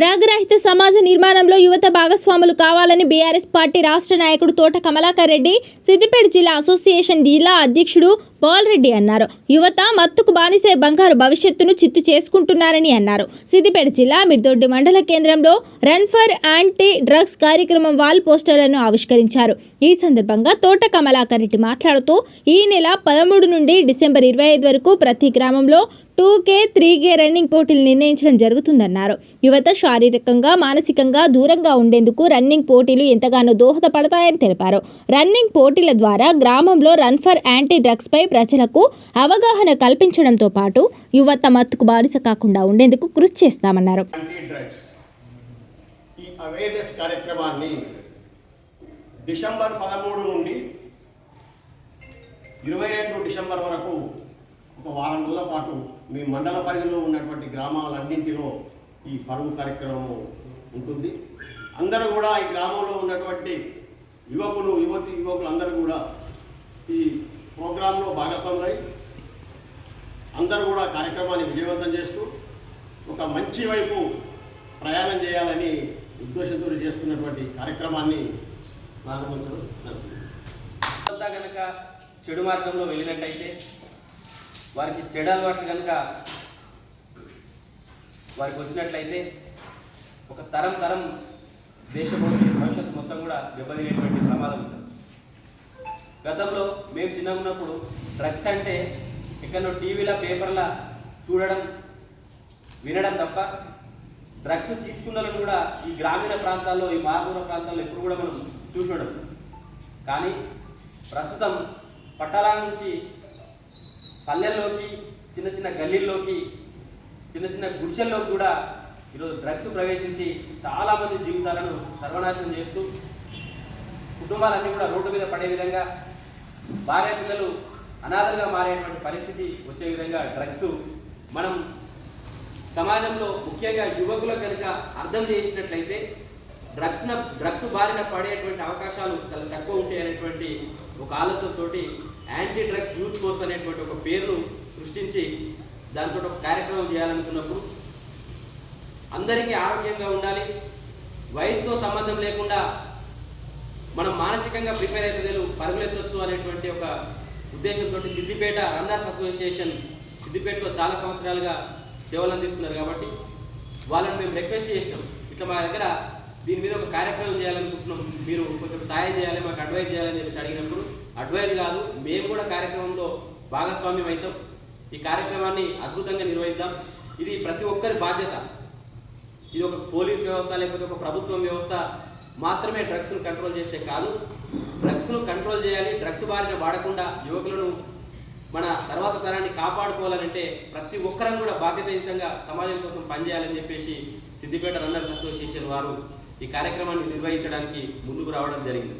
Drug రహిత సమాజ నిర్మాణంలో యువత భాగస్వాములు కావాలని బీఆర్ఎస్ పార్టీ రాష్ట్ర నాయకుడు తోట కమలాకర్ రెడ్డి సిద్దిపేట జిల్లా అసోసియేషన్ జిల్లా అధ్యక్షుడు పాల్ రెడ్డి అన్నారు. యువత మత్తుకు బానిసే బంగారు భవిష్యత్తును చిత్తు చేసుకుంటున్నారని అన్నారు. సిద్దిపేట జిల్లా మిర్దొడ్డి మండల కేంద్రంలో రన్ ఫర్ యాంటీ డ్రగ్స్ కార్యక్రమం వాల్ పోస్టర్లను ఆవిష్కరించారు. ఈ సందర్భంగా తోట కమలాకర్ రెడ్డి మాట్లాడుతూ ఈ నెల పదమూడు నుండి డిసెంబర్ ఇరవై ఐదు వరకు ప్రతి గ్రామంలో two K three K running పోటీలు నిర్ణయించడం జరుగుతుందన్నారు. యువత శారీరకంగా మానసికంగా దూరంగా ఉండేందుకు రన్నింగ్ పోటీలు ఎంతగానో దోహదపడతాయని తెలిపారు. రన్నింగ్ పోటీల ద్వారా గ్రామంలో రన్ ఫర్ యాంటీ డ్రగ్స్పై ప్రజలకు అవగాహన కల్పించడంతో పాటు యువత మత్తుకు బానిస కాకుండా ఉండేందుకు కృషి చేస్తామన్నారు. ఈ అవేర్నెస్ కార్యక్రమాన్ని డిసెంబర్ పదమూడు నుండి ఇరవై రెండు డిసెంబర్ వరకు ఒక వారం రోజుల పాటు మీ మండల పరిధిలో ఉన్నటువంటి గ్రామాలన్నింటిలో ఈ పరుగు కార్యక్రమం ఉంటుంది. అందరూ కూడా ఈ గ్రామంలో ఉన్నటువంటి యువకులు యువతి యువకులు అందరూ కూడా ఈ ప్రోగ్రాంలో భాగస్వాములై అందరూ కూడా కార్యక్రమాన్ని విజయవంతం చేస్తూ ఒక మంచి వైపు ప్రయాణం చేయాలని ఉద్దేశంతో చేస్తున్నటువంటి కార్యక్రమాన్ని ప్రారంభించడం జరుగుతుంది. కనుక చెడు మార్గంలో వెళ్ళినట్టయితే వారికి చెడు అలవాట్లు కనుక వారికి వచ్చినట్లయితే ఒక తరం తరం దేశభూమి భవిష్యత్తు మొత్తం కూడా దెబ్బతినేటువంటి ప్రమాదం ఉంటుంది. గతంలో మేము చిన్నగా ఉన్నప్పుడు డ్రగ్స్ అంటే ఎక్కడో టీవీల పేపర్ల చూడడం వినడం తప్ప డ్రగ్స్ తీసుకున్నలను కూడా ఈ గ్రామీణ ప్రాంతాల్లో ఈ మారుమూల ప్రాంతాల్లో ఎప్పుడు కూడా మనం చూసడం కానీ ప్రస్తుతం పట్టణాల నుంచి పల్లెల్లోకి చిన్న చిన్న గల్లీల్లోకి చిన్న చిన్న గుడిసెల్లోకి కూడా ఈరోజు డ్రగ్స్ ప్రవేశించి చాలామంది జీవితాలను సర్వనాశనం చేస్తూ కుటుంబాలన్నీ కూడా రోడ్డు మీద పడే విధంగా భార్య పిల్లలు అనాథలుగా మారేటువంటి పరిస్థితి వచ్చే విధంగా డ్రగ్స్ మనం సమాజంలో ముఖ్యంగా యువకులకు కనుక అర్థం చేయించినట్లయితే డ్రగ్స్ డ్రగ్స్ బారిన పడేటువంటి అవకాశాలు చాలా తక్కువ ఉంటాయి అనేటువంటి ఒక ఆలోచనతోటి యాంటీ డ్రగ్స్ యూత్ ఫోర్స్ అనేటువంటి ఒక పేరును సృష్టించి దాంతో ఒక కార్యక్రమం చేయాలనుకున్నప్పుడు అందరికీ ఆరోగ్యంగా ఉండాలి. వయసుతో సంబంధం లేకుండా మనం మానసికంగా ప్రిపేర్ అయితే తెలుగు అనేటువంటి ఒక ఉద్దేశంతో సిద్దిపేట రన్నర్స్ అసోసియేషన్ సిద్దిపేటలో చాలా సంవత్సరాలుగా సేవలు అందిస్తున్నారు కాబట్టి వాళ్ళని మేము రిక్వెస్ట్ చేసినాం. ఇట్లా మా దగ్గర దీని మీద ఒక కార్యక్రమం చేయాలనుకుంటున్నాం. మీరు కొంచెం సాయం చేయాలి మాకు అడ్వైజ్ చేయాలని చెప్పేసి అడిగినప్పుడు అడ్వైజ్ కాదు మేము కూడా కార్యక్రమంలో భాగస్వామ్యం అవుతాం. ఈ కార్యక్రమాన్ని అద్భుతంగా నిర్వహిద్దాం. ఇది ప్రతి ఒక్కరి బాధ్యత. ఇది ఒక పోలీస్ వ్యవస్థ లేకపోతే ఒక ప్రభుత్వం వ్యవస్థ మాత్రమే డ్రగ్స్ను కంట్రోల్ చేస్తే కాదు డ్రగ్స్ను కంట్రోల్ చేయాలి డ్రగ్స్ బారిన వాడకుండా యువకులను మన తర్వాత తరాన్ని కాపాడుకోవాలంటే ప్రతి ఒక్కరం కూడా బాధ్యతాయుతంగా సమాజం కోసం పనిచేయాలని చెప్పేసి సిద్దిపేట రన్నర్స్ అసోసియేషన్ వారు ఈ కార్యక్రమాన్ని నిర్వహించడానికి ముందుకు రావడం జరిగింది.